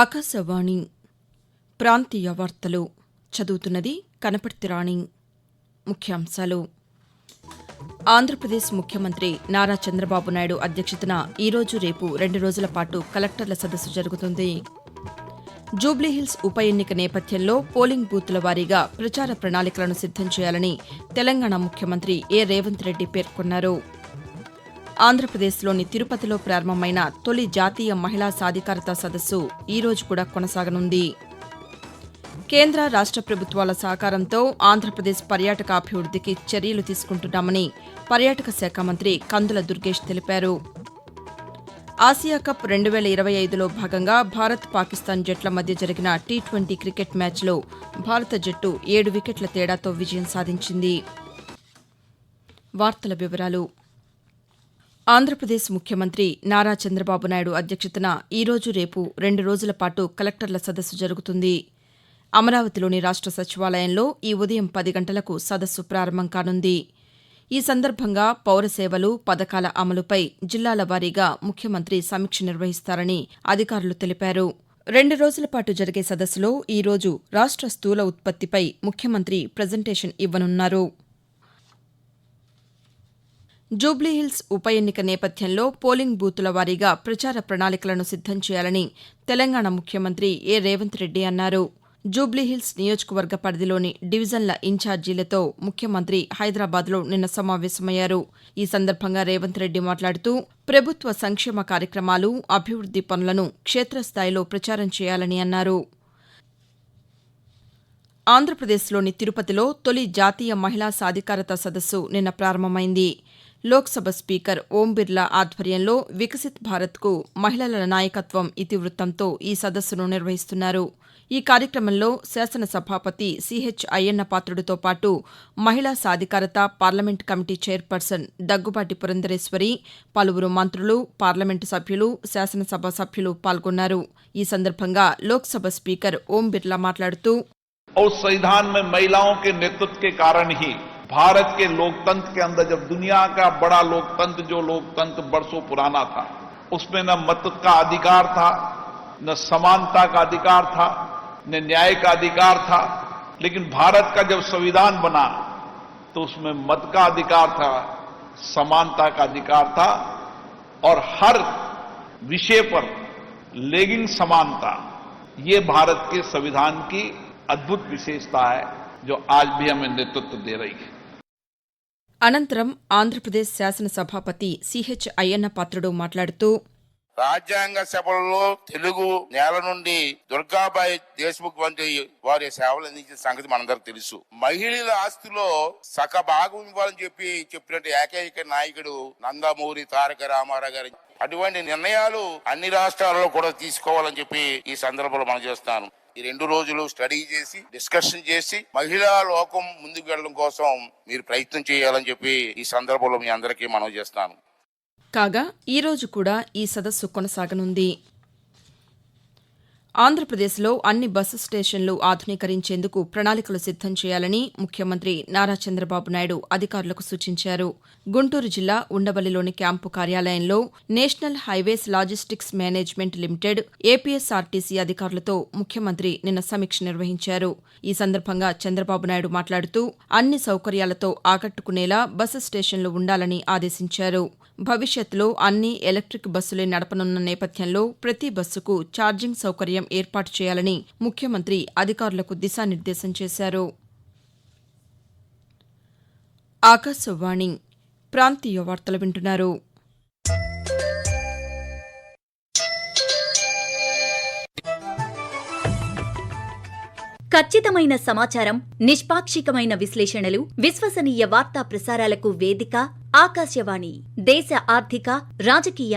ఆకాశవాణి ప్రాంతీయ వార్తలు చదువుతున్నది కనపర్తి రాణి. ముఖ్యాంశాలు. ఆంధ్రప్రదేశ్ ముఖ్యమంత్రి నారా చంద్రబాబు నాయుడు అధ్యక్షతన ఈరోజు రేపు రెండు రోజుల పాటు కలెక్టర్ల సదస్సు జరుగుతుంది. జూబ్లీహిల్స్ ఉప ఎన్నిక నేపథ్యంలో పోలింగ్ బూత్ల వారీగా ప్రచార ప్రణాళికలను సిద్దం చేయాలని తెలంగాణ ముఖ్యమంత్రి ఏ రేవంత్ రెడ్డి పేర్కొన్నారు. ఆంధ్రప్రదేశ్లోని తిరుపతిలో ప్రారంభమైన తొలి జాతీయ మహిళా సాధికారత సదస్సు ఈ రోజు కూడా కొనసాగనుంది. కేంద్ర రాష్ట ప్రభుత్వాల సహకారంతో ఆంధ్రప్రదేశ్ పర్యాటకాభివృద్దికి చర్యలు తీసుకుంటున్నామని పర్యాటక శాఖ మంత్రి కందుల దుర్గేష్ తెలిపారు. ఆసియా కప్ రెండు వేల ఇరవై ఐదులో భాగంగా భారత్ పాకిస్తాన్ జట్ల మధ్య జరిగిన టీ ట్వంటీ క్రికెట్ మ్యాచ్లో భారత జట్టు ఏడు వికెట్ల తేడాతో విజయం సాధించింది. వార్తల వివరాలు ఆంధ్రప్రదేశ్ ముఖ్యమంత్రి నారా చంద్రబాబు నాయుడు అధ్యక్షతన ఈరోజు రేపు రెండు రోజుల పాటు కలెక్టర్ల సదస్సు జరుగుతుంది. అమరావతిలోని రాష్ట సచివాలయంలో ఈ ఉదయం పది గంటలకు సదస్సు ప్రారంభం కానుంది. ఈ సందర్భంగా పౌరసేవలు పథకాల అమలుపై జిల్లాల వారీగా ముఖ్యమంత్రి సమీక్ష నిర్వహిస్తారని అధికారులు తెలిపారు. రెండు రోజుల పాటు జరిగే సదస్సులో ఈ రోజు రాష్ట స్థూల ఉత్పత్తిపై ముఖ్యమంత్రి ప్రజెంటేషన్ ఇవ్వనున్నారు. జూబ్లీహిల్స్ ఉప ఎన్నిక నేపథ్యంలో పోలింగ్ బూతుల వారీగా ప్రచార ప్రణాళికలను సిద్దం చేయాలని తెలంగాణ ముఖ్యమంత్రి ఏ. రేవంత్ రెడ్డి అన్నారు. జూబ్లీహిల్స్ నియోజకవర్గ పరిధిలోని డివిజన్ల ఇన్ఛార్జీలతో ముఖ్యమంత్రి హైదరాబాద్లో నిన్న సమావేశమయ్యారు. ఈ సందర్భంగా రేవంత్ రెడ్డి మాట్లాడుతూ ప్రభుత్వ సంక్షేమ కార్యక్రమాలు అభివృద్ది పనులను క్షేత్రస్థాయిలో ప్రచారం చేయాలని అన్నారు. ఆంధ్రప్రదేశ్లోని తిరుపతిలో తొలి జాతీయ మహిళా సాధికారత సదస్సు నిన్న ప్రారంభమైంది. లోక్సభ స్పీకర్ ఓం బిర్లా ఆధ్వర్యంలో వికసిత్ భారత్కు మహిళల నాయకత్వం ఇతివృత్తంతో ఈ సదస్సును నిర్వహిస్తున్నారు ఈ కార్యక్రమంలో శాసన సభాపతి సిహెచ్ అయ్యన్న పాత్రుడితో పాటు మహిళా సాధికారత parliament committee chairperson Daggubati Purandeswari పలువురు మంత్రులు పార్లమెంటు సభ్యులు శాసనసభ సభ్యులు పాల్గొన్నారు ఈ సందర్భంగా లోక్సభ స్పీకర్ ఓం బిర్లా మాట్లాడుతూ और संविधान में महिलाओं के नेतृत्व के कारण ही भारत के लोकतंत्र के अंदर जब दुनिया का बड़ा लोकतंत्र, जो लोकतंत्र बरसों पुराना था, उसमें न मत का अधिकार था, न समानता का अधिकार था, न न्याय का अधिकार था, लेकिन भारत का जब संविधान बना तो उसमें मत का अधिकार था, समानता का अधिकार था, और हर विषय पर लेगिंग समानता, ये भारत के संविधान की अद्भुत विशेषता है। जो आज भी हमें नेतृत्व दे रही है అనంతరం ఆంధ్రప్రదేశ్ శాసన సభాపతి సిహెచ్ అయ్యన్న పాత్రుడు మాట్లాడుతూ రాజ్యాంగ సభలలో తెలుగు నేల నుండి దుర్గాబాయి దేశ్ముఖ్ వంటి వారి సేవలు అందించిన సంగతి మనందరికి తెలుసు మహిళల ఆస్తిలో సగ భాగం ఇవ్వాలని చెప్పి చెప్పినట్టు ఏకైక నాయకుడు నందమూరి తారక రామారావు గారు అటువంటి నిర్ణయాలు అన్ని రాష్ట్రాలలో కూడా తీసుకోవాలని చెప్పి ఈ సందర్భంలో మనం చేస్తాను ఈ రెండు రోజులు స్టడీ చేసి డిస్కషన్ చేసి మహిళా లోకం ముందుకు వెళ్ళడం కోసం మీరు ప్రయత్నం చేయాలని చెప్పి ఈ సందర్భంలో మీ అందరికీ మనం చేస్తాను. కాగా ఈరోజు కూడా ఈ సదస్సు కొనసాగనుంది. ఆంధ్రప్రదేశ్లో అన్ని బస్సు స్టేషన్లు ఆధునీకరించేందుకు ప్రణాళికలు సిద్దం చేయాలని ముఖ్యమంత్రి నారా చంద్రబాబు నాయుడు అధికారులకు సూచించారు. గుంటూరు జిల్లా ఉండవల్లిలోని క్యాంపు కార్యాలయంలో national highways logistics management limited APSRTC అధికారులతో ముఖ్యమంత్రి నిన్న సమీక్ష నిర్వహించారు. ఈ సందర్భంగా చంద్రబాబు నాయుడు మాట్లాడుతూ అన్ని సౌకర్యాలతో ఆకట్టుకునేలా బస్సు స్టేషన్లు ఉండాలని ఆదేశించారు. భవిష్యత్తులో అన్ని ఎలక్ట్రిక్ బస్సులే నడపనున్న నేపథ్యంలో ప్రతి బస్సుకు ఛార్జింగ్ సౌకర్యం ఏర్పాటు చేయాలని ముఖ్యమంత్రి అధికారులకు దిశానిర్దేశం చేశారు. ఆకాశవాణి ప్రాంతీయ వార్తలు వింటున్నారు. ఖచ్చితమైన సమాచారం నిష్పాక్షికమైన విశ్లేషణలు విశ్వసనీయ వార్తా ప్రసారాలకు వేదిక ఆకాశవాణి. దేశ ఆర్థిక రాజకీయ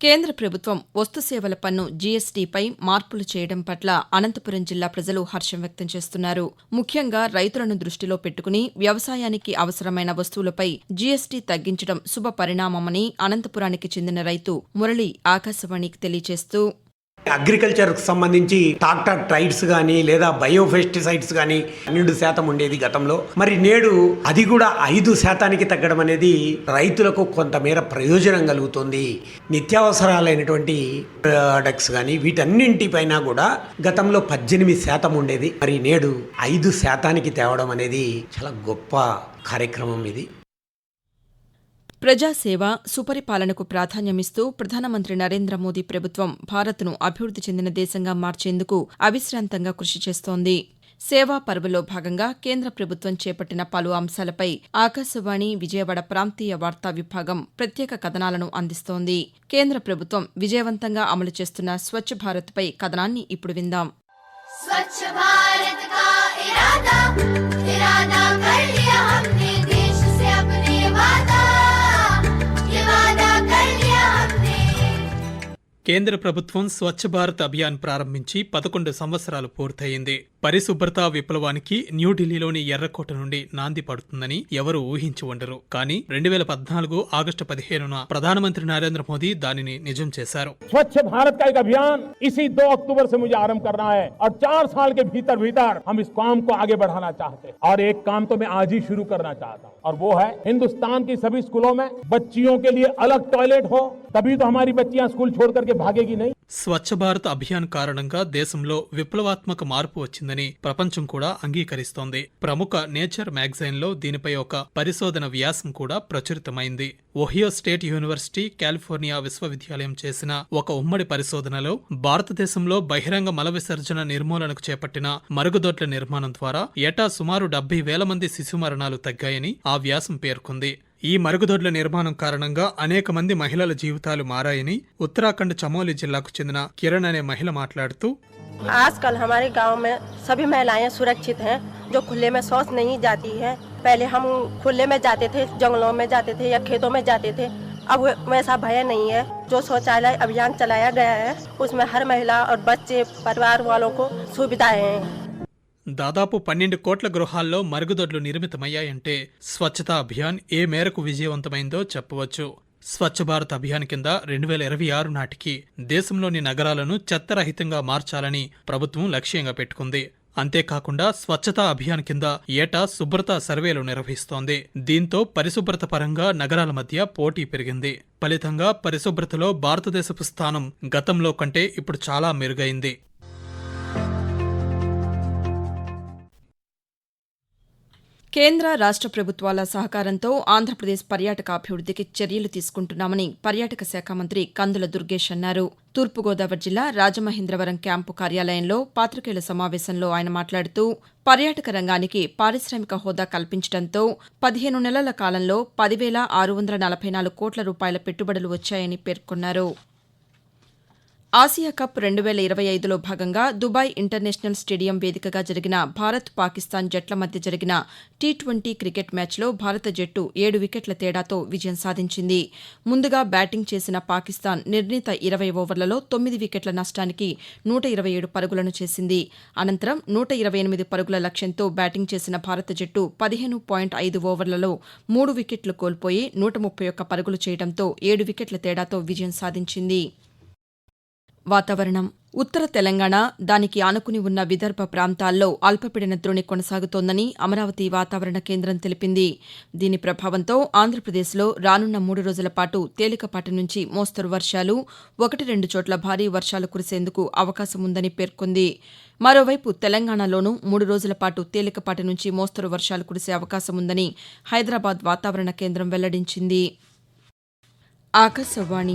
కేంద్ర ప్రభుత్వం వస్తు సేవల పన్ను జీఎస్టీపై మార్పులు చేయడం పట్ల అనంతపురం జిల్లా ప్రజలు హర్షం వ్యక్తం చేస్తున్నారు. ముఖ్యంగా రైతులను దృష్టిలో పెట్టుకుని వ్యవసాయానికి అవసరమైన వస్తువులపై జీఎస్టీ తగ్గించడం శుభ పరిణామమని అనంతపురానికి చెందిన రైతు మురళి ఆకాశవాణికి తెలియజేస్తూ అగ్రికల్చర్కి సంబంధించి ట్రాక్టర్ ట్రైడ్స్ కానీ లేదా బయోఫెస్టిసైడ్స్ కానీ పన్నెండు శాతం ఉండేది గతంలో. మరి నేడు అది కూడా ఐదు శాతానికి తగ్గడం అనేది రైతులకు కొంతమేర ప్రయోజనం కలుగుతుంది. నిత్యావసరాలైనటువంటి ప్రొడక్ట్స్ కానీ వీటన్నింటిపైన కూడా గతంలో పద్దెనిమిది శాతం ఉండేది. మరి నేడు ఐదు శాతానికి తేవడం అనేది చాలా గొప్ప కార్యక్రమం ఇది. ప్రజాసేవ సుపరిపాలనకు ప్రాధాన్యమిస్తూ ప్రధానమంత్రి నరేంద్ర మోదీ ప్రభుత్వం భారత్ను అభివృద్ది చెందిన దేశంగా మార్చేందుకు అవిశాంతంగా కృషి చేస్తోంది. సేవా పర్వలో భాగంగా కేంద్ర ప్రభుత్వం చేపట్టిన పలు అంశాలపై ఆకాశవాణి విజయవాడ ప్రాంతీయ వార్తా విభాగం ప్రత్యేక కథనాలను అందిస్తోంది. కేంద్ర ప్రభుత్వం విజయవంతంగా అమలు చేస్తున్న స్వచ్ఛ భారత్పై కథనాన్ని ఇప్పుడు విందాం. స్వచ్ఛ భారత్ కేంద్ర ప్రభుత్వం స్వచ్ఛ భారత్ అభియాన్ ప్రారంభించి పదకొండు సంవత్సరాలు పూర్తయింది. పరిశుభ్రత విప్లవానికి న్యూఢిల్లీలోని ఎర్రకోట నుండి నాంది పడుతుందని ఎవరూ ఊహించి ఉండరు కానీ రెండు వేల పద్నాలుగు ఆగస్టు పదిహేనున ప్రధానమంత్రి నరేంద్ర మోదీ దానిని నిజం చేశారు स्वच्छ भारत का एक अभियान इसी दो अक्टूबर से मुझे आरंभ करना है और चार साल के भीतर भीतर हम इस काम को आगे बढ़ाना चाहते हैं और एक काम तो मैं आज ही शुरू करना चाहता हूँ और वो है हिंदुस्तान की सभी स्कूलों में बच्चियों के लिए अलग टॉयलेट हो तभी तो हमारी बच्चियां स्कूल छोड़ करके भागेगी नहीं స్వచ్ఛ భారత్ అభియాన్ కారణంగా దేశంలో విప్లవాత్మక మార్పు వచ్చిందని ప్రపంచం కూడా అంగీకరిస్తోంది. ప్రముఖ నేచర్ మ్యాగజైన్లో దీనిపై ఒక పరిశోధన వ్యాసం కూడా ప్రచురితమైంది. ఒహియో స్టేట్ యూనివర్సిటీ కాలిఫోర్నియా విశ్వవిద్యాలయం చేసిన ఒక ఉమ్మడి పరిశోధనలో భారతదేశంలో బహిరంగ మల విసర్జన నిర్మూలనకు చేపట్టిన మరుగుదొడ్ల నిర్మాణం ద్వారా ఏటా సుమారు డెబ్బై వేల మంది శిశు మరణాలు తగ్గాయని ఆ వ్యాసం పేర్కొంది. ఈ మరుగుదొడ్ల నిర్మాణం కారణంగా అనేక మంది మహిళల జీవితాలు మారాయని ఉత్తరాఖండ్ చమోలి జిల్లాకు చెందిన కిరణ్ అనే మహిళ మాట్లాడుతూ आजकल हमारे गांव में सभी महिलाएं सुरक्षित हैं जो खुले में शौच नहीं जाती है पहले हम खुले में जाते थे जंगलों में जाते थे या खेतों में जाते थे अब वैसा भय नहीं है जो शौचालय अभियान चलाया गया है उसमें हर महिला और बच्चे परिवार वालों को सुविधाएं हैं దాదాపు పన్నెండు కోట్ల గృహాల్లో మరుగుదొడ్లు నిర్మితమయ్యాయంటే స్వచ్ఛతా అభియాన్ ఏ మేరకు విజయవంతమైందో చెప్పవచ్చు. స్వచ్ఛ భారత్ అభియాన్ కింద రెండు వేల ఇరవై ఆరు నాటికి దేశంలోని నగరాలను చెత్తరహితంగా మార్చాలని ప్రభుత్వం లక్ష్యంగా పెట్టుకుంది. అంతేకాకుండా స్వచ్ఛతా అభియాన్ కింద ఏటా శుభ్రత సర్వేలు నిర్వహిస్తోంది. దీంతో పరిశుభ్రత పరంగా నగరాల మధ్య పోటీ పెరిగింది. ఫలితంగా పరిశుభ్రతలో భారతదేశపు స్థానం గతంలో కంటే ఇప్పుడు చాలా మెరుగైంది. కేంద్ర రాష్ట్ర ప్రభుత్వాల సహకారంతో ఆంధ్రప్రదేశ్ పర్యాటకాభివృద్దికి చర్యలు తీసుకుంటున్నామని పర్యాటక శాఖ మంత్రి కందుల దుర్గేష్ అన్నారు. తూర్పుగోదావరి జిల్లా రాజమహేంద్రవరం క్యాంపు కార్యాలయంలో పాతికేయుల సమావేశంలో ఆయన మాట్లాడుతూ పర్యాటక రంగానికి పారిశ్రామిక హోదా కల్పించడంతో పదిహేను నెలల కాలంలో పదివేల ఆరు వందల నలభై నాలుగు కోట్ల రూపాయల పెట్టుబడులు వచ్చాయని పేర్కొన్నారు. ఆసియా కప్ రెండు వేల ఇరవై ఐదులో భాగంగా దుబాయ్ ఇంటర్నేషనల్ స్టేడియం వేదికగా జరిగిన భారత్ పాకిస్తాన్ జట్ల మధ్య జరిగిన టీ ట్వంటీ క్రికెట్ మ్యాచ్లో భారత జట్టు ఏడు వికెట్ల తేడాతో విజయం సాధించింది. ముందుగా బ్యాటింగ్ చేసిన పాకిస్తాన్ నిర్ణీత ఇరవై ఓవర్లలో తొమ్మిది వికెట్ల నష్టానికి నూట ఇరవై ఏడు పరుగులను చేసింది. అనంతరం నూట ఇరవై ఎనిమిది పరుగుల లక్ష్యంతో బ్యాటింగ్ చేసిన భారత జట్టు పదిహేను పాయింట్ ఐదు ఓవర్లలో మూడు వికెట్లు కోల్పోయి నూట ముప్పై ఒక్క పరుగులు చేయడంతో ఏడు వికెట్ల తేడాతో విజయం సాధించింది. వాతావరణం. ఉత్తర తెలంగాణ దానికి ఆనుకుని ఉన్న విదర్భ ప్రాంతాల్లో అల్పపీడన ద్రోణి కొనసాగుతోందని అమరావతి వాతావరణ కేంద్రం తెలిపింది. దీని ప్రభావంతో ఆంధ్రప్రదేశ్లో రానున్న మూడు రోజుల పాటు తేలికపాటి నుంచి మోస్తరు వర్షాలు ఒకటి రెండు చోట్ల భారీ వర్షాలు కురిసేందుకు అవకాశం ఉందని పేర్కొంది. మరోవైపు తెలంగాణలోనూ మూడు రోజుల పాటు తేలికపాటి నుంచి మోస్తరు వర్షాలు కురిసే అవకాశం ఉందని హైదరాబాద్ వాతావరణ కేంద్రం వెల్లడించింది. ఆకాశవాణి